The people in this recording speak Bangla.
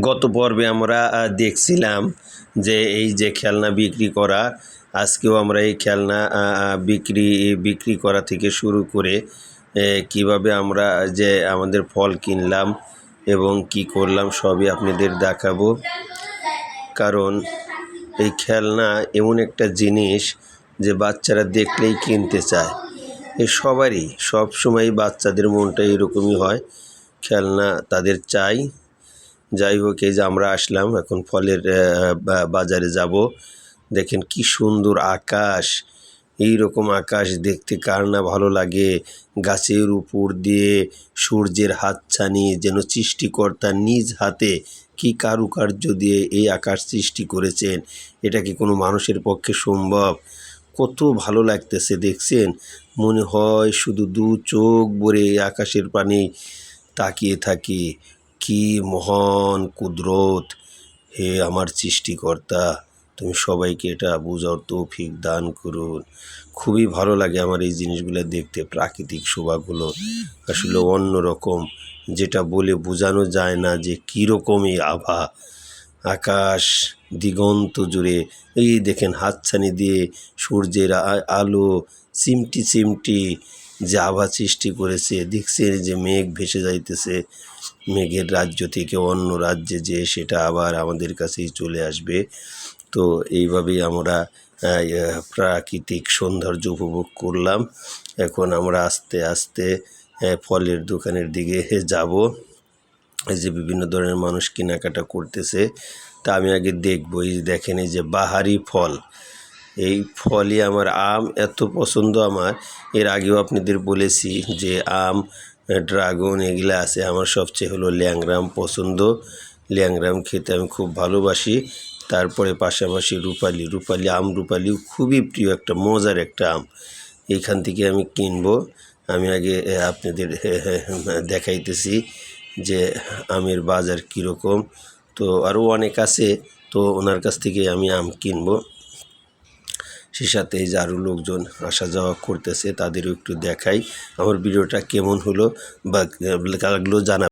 গত পর্বে আমরা দেখছিলাম যে এই যে খেলনা বিক্রি করা, আজকেও আমরা এই খেলনা বিক্রি বিক্রি করা থেকে শুরু করে কীভাবে আমরা যে আমাদের ফল কিনলাম এবং কি করলাম সবই আপনাদের দেখাবো। কারণ এই খেলনা এমন একটা জিনিস যে বাচ্চারা দেখলেই কিনতে চায়। এ, সবারই সব সময় বাচ্চাদের মনটা এরকমই হয়। খেলনা তাদের চাই। যাই হোক, এই যে আমরা আসলাম, এখন ফলের বাজারে যাব। দেখেন কি সুন্দর আকাশ এই রকম আকাশ দেখতে কার না ভালো লাগে। গাছের উপর দিয়ে সূর্যের হাতছানি যেন সৃষ্টিকর্তা নিজ হাতে কি কারুকার্য দিয়ে এই আকাশ সৃষ্টি করেছেন, এটা কি কোনো মানুষের পক্ষে সম্ভব? কত ভালো লাগতেছে, দেখছেন? মনে হয় শুধু দু চোখ ভরে এই আকাশের পানি তাকিয়ে থাকি। কি মহান কুদরত হে আমার সৃষ্টিকর্তা। তুমি সবাইকে এটা বোঝার তৌফিক দান করুন। খুবই ভালো লাগে আমার এই জিনিসগুলো দেখতে, প্রাকৃতিক শোভাগুলো। আসলে অন্য রকম যেটা বলে বোঝানো যায় না যে কীরকম এই আভা। আকাশ দিগন্ত জুড়ে, এই দেখেন হাতছানি দিয়ে সূর্যের আলো চিমটি চিমটি যে আভা সৃষ্টি করেছে। দেখছেন যে মেঘ ভেসে যাইতেছে। মেঘের রাজ্য থেকে অন্য রাজ্যে যে সেটা আবার আমাদের কাছেই চলে আসবে। তো এইভাবেই আমরা প্রাকৃতিক সৌন্দর্য উপভোগ করলাম। এখন আমরা আস্তে আস্তে ফলের দোকানের দিকে যাব। যে বিভিন্ন ধরনের মানুষ কেনাকাটা করতেছে। তা আমি আগে দেখব। এই দেখেন এই যে বাহারি ফল। এই ফলই আমার আম এত পছন্দ আমার। এর আগেও আপনাদের বলেছি যে আম, ড্রাগন এগুলো আছে, আমার সবচেয়ে হলো ল্যাংরাম পছন্দ। ল্যাংরাম খেতে আমি খুব ভালোবাসি। তারপরে পাশাপাশি রূপালি। রূপালি, আম রূপালিও খুবই প্রিয় একটা, মজার একটা আম। এইখান থেকে আমি কিনবো। আমি আগে আপনাদের দেখাইতেছি যে আমের বাজার কীরকম। তো আরও অনেক আছে, তো ওনার কাছ থেকে আমি আম কিনবো। সে সাথে এই লোকজন আসা যাওয়া করতেছে, তাদেরও একটু দেখাই, আমার ভিডিওটা কেমন হলো বা লাগল জানা